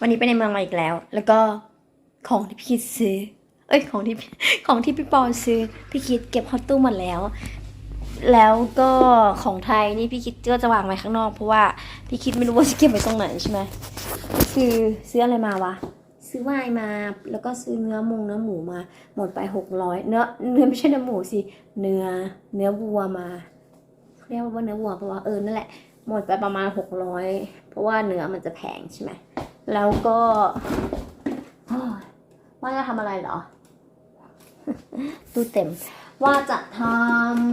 วันนี้ไปในเมืองมาอีกแล้ว แล้วก็ของที่พี่คิดซื้อ เอ้ยของที่ของที่พี่ปอซื้อ พี่คิดเก็บเข้าตู้หมดแล้ว แล้วก็ของไทยนี่พี่คิดก็จะวางไว้ข้างนอก เพราะว่าพี่คิดไม่รู้ว่าจะเก็บไว้ตรงไหนใช่ไหมคือซื้ออะไรมาวะ ซื้อวน์มา แล้วก็ซื้อเนื้อมงเนื้อหมูมา หมดไปหกร้อยเนื้อเนื้อไม่ใช่เนื้อหมูสิเนื้อเนื้อวัวมาเขาเรียกว่าเนื้อวัวเพราะว่าเออนั่นแหละหมดไปประมาณหกร้อยเพราะว่าเนื้อมันจะแพงใช่ไหม แล้วก็ว่าจะทำอะไรเหรอตู้เต็ม ว่าจะท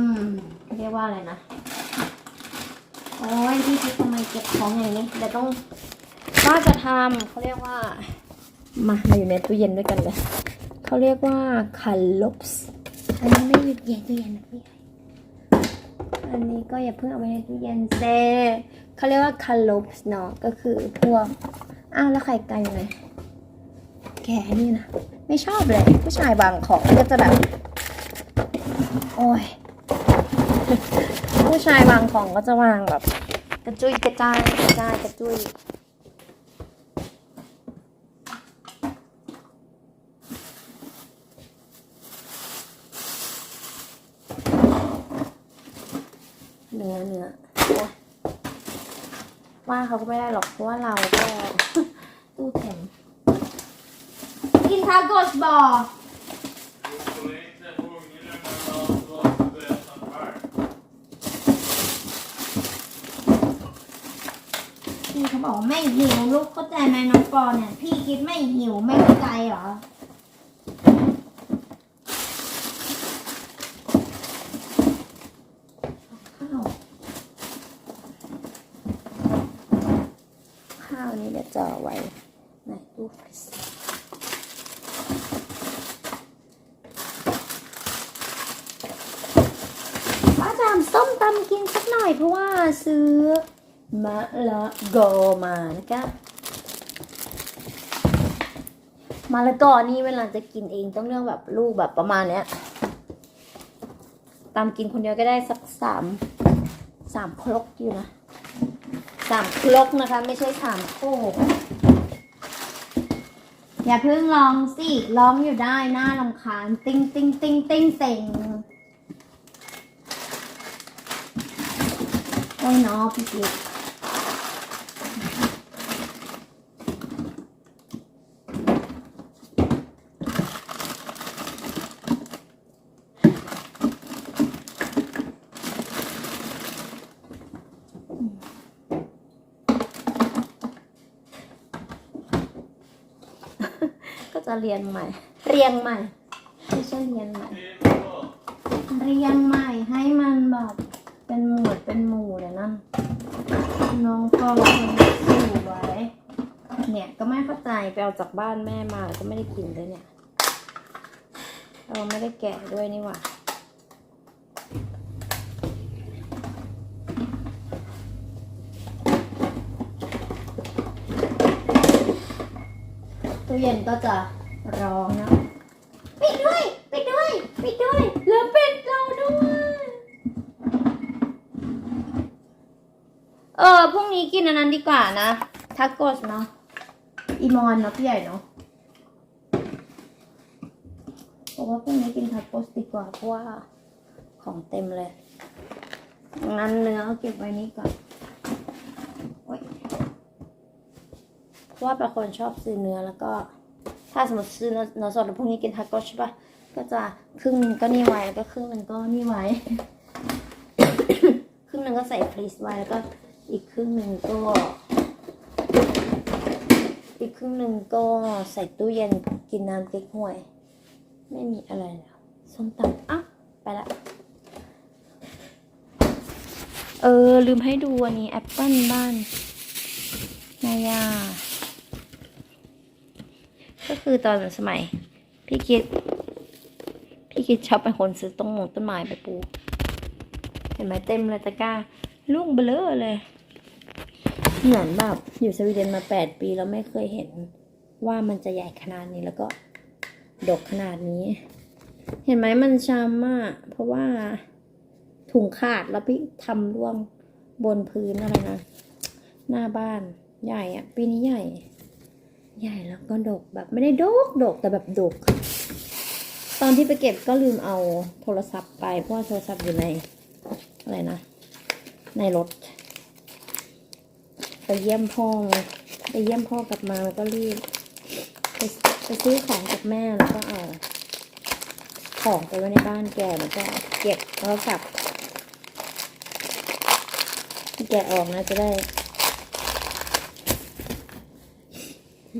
ำเรียกว่าอะไรนะโอ้ยพี่คิดทำไมเก็บของอย่างนี้เดี๋ยวต้องว่าจะทำเขาเรียกว่า มามาอยู่ในตู้เย็นด้วยกันเลยเขาเรียกว่าคัลลบส์อันนี้ไม่อยู่เย็นตู้เย็นนะพี่อันนี้ก็อย่าเพิ่งเอาไว้ในตู้เย็นเซเขาเรียกว่าคัลลบส์เนาะก็คือพวก อ้าวแล้วไข่ไก่อยู่ไหนแกนี่นะไม่ชอบเลยผู้ชายบางของก็จะแบบ โอ้ย ผู้ชายบางของก็จะวางแบบ กระจุยกระจายกระจายกระจุยเนื้อเนื้อ ว่าเขาก็ไม่ได้หรอกเพราะว่าเราก็ตู้เต็มกินทาโกสบอพี่เขาบอกไม่หิวลูกเข้าใจไหมน้องปอเนี่ย พี่คิดไม่หิวไม่เข้าใจเหรอ ข้าว ข้าวนี้เดี๋ยว จะเอไว้ในตู้ฟรีซป้าจามส้มตำกินสักหน่อยเพราะว่าซื้อมะละกอมานะคะมะละกอนี่เวลาจะกินเองต้องเลือกแบบลูกแบบประมาณเนี้ยตามกินคนเดียวก็ได้สักสามสามครกอยู่นะามครกนะคะ ไม่ใช่สามโคกอย่าเพิ่งลองสิร้องอยู่ได้หน้าลำคาญ ติ้งติ้งติ้งติ้งเต็งโอ้ยเนาะพี่กิ๊ก ก็จะเรียนใหม่ เรียงใหม่ไม่ใช่เรียนใหม่ เรียงใหม่ให้มันแบบเป็นหมวดเป็นหมู่เดี๋ยนั่นน้องก็คนสู้ไว้เนี่ยก็ไม่เข้าใจไปเอาจากบ้านแม่มาแล้วก็ไม่ได้กินด้วยเนี่ยเราไม่ได้แกะด้วยนี่หว่าตู้เย็นก็จะ ร้องนะปิดด้วย ปิดด้วย ปิดด้วย แล้วปิดเราด้วย เออพรุ่งนี้กินอันนั้นดีกว่านะทักโกสเนาะอีมอนเนาะพี่ใหญ่เนาะบอกว่าพรุ่งนี้กินทักโกสดีกว่าเพราะว่าของเต็มเลยงั้นเนื้อเก็บไว้นี่ก่อนเพราะว่าเป็นคนชอบซื้อเนื้อแล้วก็ ถ้าสมมติซื้อเนื้อเนื้อสดแล้วพรุ่งนี้กินทาโก้ใช่ปะก็จะครึ่งหนึงก็นี่ไว้แล้วก็ครึ่งหนึงก็นี่ไว้ ครึ่งหนึงก็ใส่ฟรีซไว้แล้วก็อีกครึ่งหนึ่งก็ อีกครึ่งหนึ่งก็ใส่ตู้เย็นกินน้ำเก๊กฮวย ไม่มีอะไรแล้วส้มตำอะไปละเออ ลืมให้ดูอันนี้แอปเปิลบ้านนายา คือตอนสมัย พี่คิด พี่คิดชอบเป็นคนซื้อต้นหมงต้นไม้ไปปลูกเห็นไหมเต็มเลยตะกร้าลูกเบลอเลย เหมือนแบบอยู่สวีเดนมาแปดปีแล้วไม่เคยเห็นว่ามันจะใหญ่ขนาดนี้แล้วก็ดกขนาดนี้ เห็นไหมมันช้ำมากเพราะว่าถุงขาดแล้วพี่ทำร่วงบนพื้นอะไรนะ หน้าบ้านใหญ่อะปีนี้ใหญ่ ใหญ่แล้วก็ดกแบบไม่ได้ดกดกแต่แบบดก ตอนที่ไปเก็บก็ลืมเอาโทรศัพท์ไป เพราะว่าโทรศัพท์อยู่ในอะไรนะ ในรถ ไปเยี่ยมพ่อไปเยี่ยมพ่อกลับมาแล้วก็รีบไปไปซื้อของกับแม่แล้วก็เอาของไปไว้ในบ้านแกแล้วก็เก็บแล้วก็กลับแกะออกนะจะได้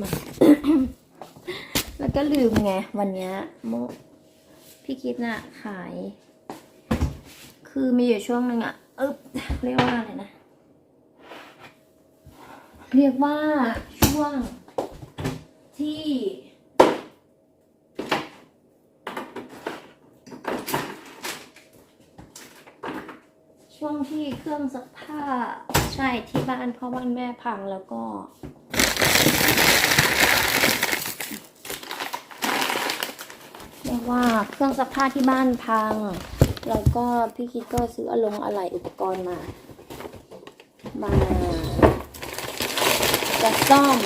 มา แล้วก็ลืมไง วันนี้โมพี่คิดน่ะ ขาย คือมีอยู่ช่วงหนึ่งอะอึ๊บเรียกว่าอะไรนะ เรียกว่าช่วงที่ช่วงที่เครื่องซักผ้าใช่ที่บ้านพ่อบ้านแม่พังแล้วก็ เรียก ว่าเครื่องซักผ้าที่บ้านพัง แล้วก็พี่คิดก็ซื้ออลงอะไรอุปกรณ์มา มา จะซ่อม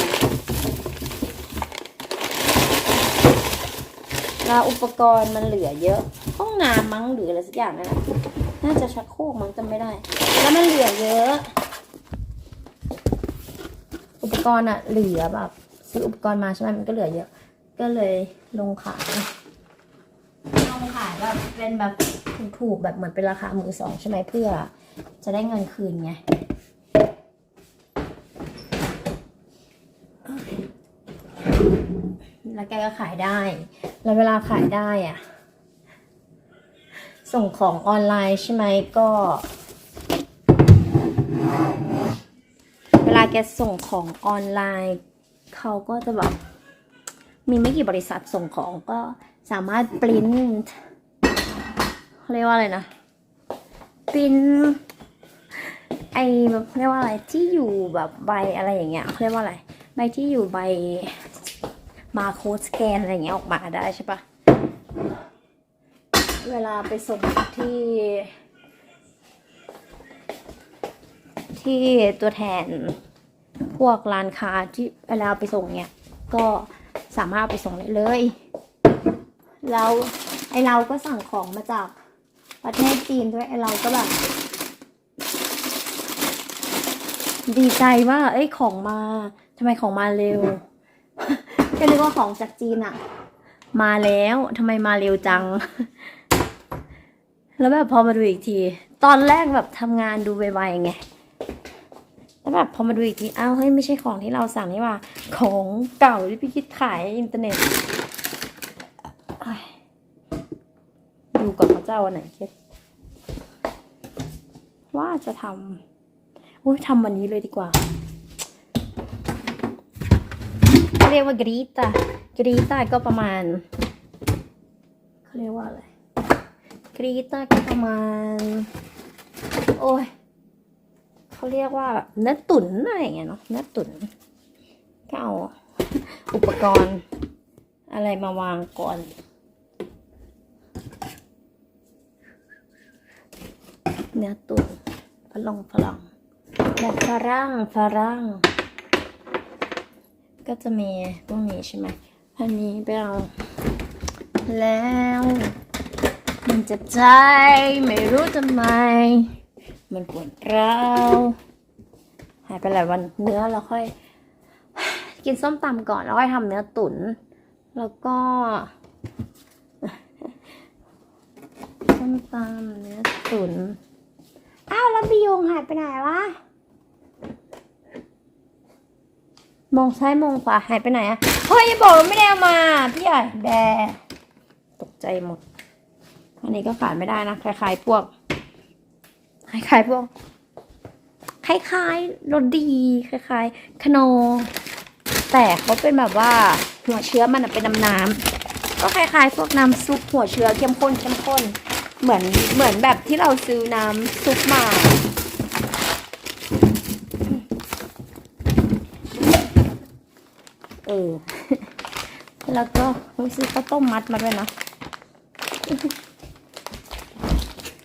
แล้วอุปกรณ์มันเหลือเยอะ ห้องน้ำมั้งหรืออะไรสักอย่างนั่นแหละน่าจะชักโครกมั้งจำไม่ได้ แล้วมันเหลือเยอะ อุปกรณ์อะเหลือแบบซื้ออุปกรณ์มาใช่ไหมมันก็เหลือเยอะ ก็เลยลงขายลงขาย แบบเป็นแบบถูกๆแบบเหมือนเป็นราคามือสองใช่ไหมเพื่อ จะได้เงินคืนไงแล้วแกก็ขายได้ แล้วเวลาขายได้อะส่งของออนไลน์ใช่ไหมก็ เวลาแกส่งของออนไลน์ เขาก็จะแบบ มีไม่กี่บริษัทส่งของก็สามารถปริ้น เขาเรียกว่าอะไรนะ เปริ้นไอแบบเรียกว่าอะไรที่อยู่แบบใบอะไรอย่างเงี้ยเขาเรียกว่าอะไรใบที่อยู่ใบมาโคสแกนอะไรเงี้ยออกมาได้ใช่ปะเวลาไปส่งที่ที่ตัวแทนพวกร้านค้าที่เวลาไปส่งเนี่ย ก็สามารถเอาไปส่งได้เลย แล้วไอเราก็สั่งของมาจาก ประเทศจีนด้วยไอเราก็แบบ ดีใจว่า เอ้ยของมาทำไมของมาเร็ว ก็นึกว่าของจากจีนอะมาแล้วทำไมมาเร็วจัง แล้วแบบพอมาดูอีกที ตอนแรกแบบทำงานดูไวๆไงแล้วแบบพอมาดูอีกทีอ้าวเฮ้ยไม่ใช่ของที่เราสั่งนี่ว่า ของเก่าที่พี่คิดขายอินเทอร์เน็ตเอ้ยดูก่อนว่า จะเอาอันไหนคิดว่าจะทำอุ้ยทำวันนี้เลยดีกว่าเขาเรียกว่ากรีตากรีตาก็ประมาณเขาเรียกว่าอะไรกรีตาก็ประมาณ โอ้ยเขาเรียกว่าเนื้อตุ๋นอะไรอย่างเงี้ยเนาะเนื้อตุ๋นก็เอาอุปกรณ์อะไรมาวางก่อน เนื้อตุ๋นฝรั่งฝรั่งแบบฝรั่งฝรั่ง ก็จะมีพวกนี้ใช่ไหมอันนี้ไปเอาแล้ว มันจ็บใจไม่รู้ทำไม มันปวดร้าวหายไปหลายวันเนื้อเราค่อย กินส้มตำก่อนแล้วค่อยทำเนื้อตุ๋นแล้วก็ส้มตำเนื้อตุ๋น แล้วบิยงหายไปไหนวะ มองซ้ายมองขวาหายไปไหนอะเฮ้ยอย่าบอกว่าไม่ได้เอามา พี่ใหญ่แดตกใจหมด อันนี้ก็ขายไม่ได้นะคล้ายๆพวกคล้ายๆพวกคล้ายๆรสดีคล้ายๆขนมแต่เขาเป็นแบบว่าหัวเชื้อมันเป็นน้ำน้ำก็คล้ายๆ พวกน้ำซุปหัวเชื้อเข้มข้นเข้มข้น เหมือนเหมือนแบบที่เราซื้อน้ำซุปมา เออ แล้วก็ซื้อข้าวต้มมัดมาด้วยนะ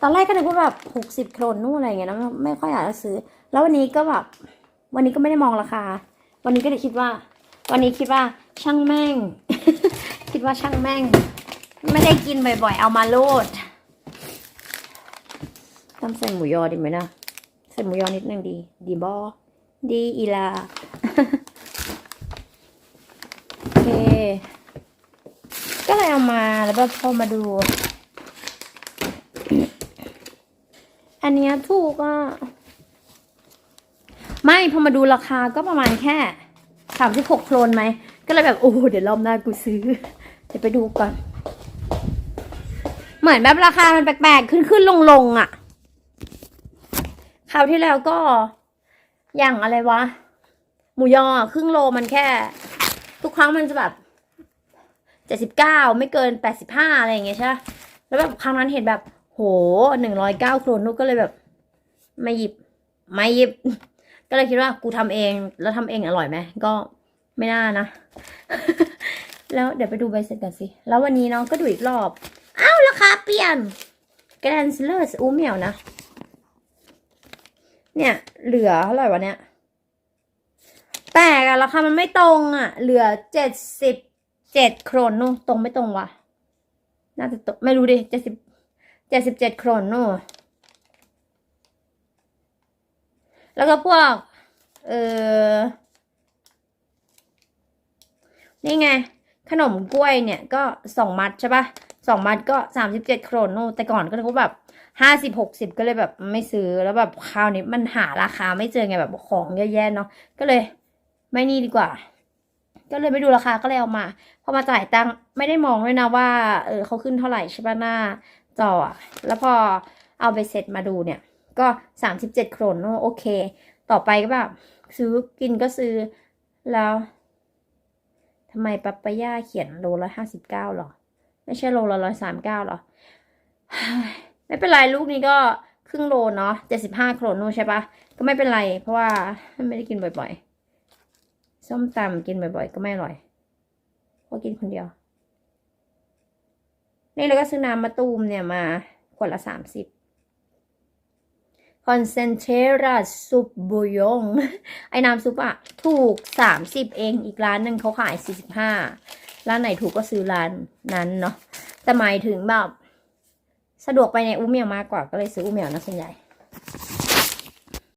ตอนแรกก็นึกว่าแบบหกสิบโครนนู่นอะไรอย่างเงี้ยนะไม่ไม่ค่อยอยากจะซื้อ แล้ววันนี้ก็แบบ วันนี้ก็ไม่ได้มองราคา วันนี้ก็เลยคิดว่าเอวันนี้คิดว่าช่างแม่ง คิดว่าช่างแม่ง ไม่ได้กินบ่อยๆ เอามาโลด ทำใส่หมูยอดีไหมนะ ใส่หมูยอนิดนึงดี ดีบอดีอีลา โอเค ก็เลยเอามาแล้วก็พอมาดู อันนี้ถูกอะ ไม่พอมาดูราคาก็ประมาณแค่สามสิบหกโครนไหม ก็เลยแบบ โอ้เดี๋ยวรอบหน้ากูซื้อ เดี๋ยวไปดูก่อน เหมือนแบบราคามันแปลกๆ ขึ้นขึ้นลงลงๆ อะ คราวที่แล้วก็อย่างอะไรวะ หมูยอครึ่งโลมันแค่ ทุกครั้งมันจะแบบเจ็ดสิบเก้าไม่เกินแปดสิบห้าอะไรอย่างเงี้ยใช่แล้วแบบครั้งนั้นเห็นแบบ โหหนึ่งร้อยเก้าโครนนุกก็เลยแบบไม่หยิบไม่หยิบ ก็เลยคิดว่ากูทำเองแล้วทำเองอร่อยไหมก็ไม่น่านะ แล้วเดี๋ยวไปดูใบเสร็จกันสิ แล้ววันนี้เนาะก็ดูอีกรอบ อ้าวราคาเปลี่ยนแกรนสเลอร์สอูเหมียวนะ เนี่ย เหลือเท่าไหร่วะเนี่ยแปลกอะราคามันไม่ตรงอะเหลือเจ็ดสิบเจ็ดโครนนู่นตรงไม่ตรงวะน่าจะตรงไม่รู้ดิเจ็ดสิบเจ็ดสิบเจ็ดโครนนู่นแล้วก็พวก เออนี่ไง ขนมกล้วยเนี่ยก็สองมัดใช่ปะสองมัดก็สามสิบเจ็ดโครนนู่นแต่ก่อนก็นึกว่าแบบ ห้าสิบหกสิบก็เลยแบบไม่ซื้อแล้วแบบคราวนี้มันหาราคาไม่เจอไงแบบของเยอะแยะเนาะก็เลยไม่นี่ดีกว่า ก็เลยไปดูราคาก็เลยเอามาพอมาจ่ายตังค์ไม่ได้มองด้วยนะว่าเออเขาขึ้นเท่าไหร่ใช่ปะหน้าจออะแล้วพอเอาไปเสร็จมาดูเนี่ย ก็สามสิบเจ็ดโครนโนโอเค ต่อไปก็แบบซื้อกินก็ซื้อแล้วทำไมปัปปายาเขียนโลละห้าสิบเก้าหรอ ไม่ใช่โลละร้อยสามเก้าหรอ ไม่เป็นไรลูกนี้ก็ครึ่งโลเนาะเจ็ดสิบห้าโครนโนใช่ปะก็ไม่เป็นไร เพราะว่าไม่ได้กินบ่อยๆ ส้มตำกินบ่อยๆ ก็ไม่อร่อยเพราะกินคนเดียว นี่เราก็ซื้อน้ำมะตูมเนี่ยมาขวดละสามสิบคอนเซนเทราซุปบุยง ไอ้น้ำซุปอะถูกสามสิบเองอีกร้านหนึ่งเขาขายสี่สิบห้าร้านไหนถูกก็ซื้อร้านนั้นเนาะแต่หมายถึงแบบ สะดวกไปในอูเมียวมากกว่าก็เลยซื้ออูเมียวนะส่วนใหญ่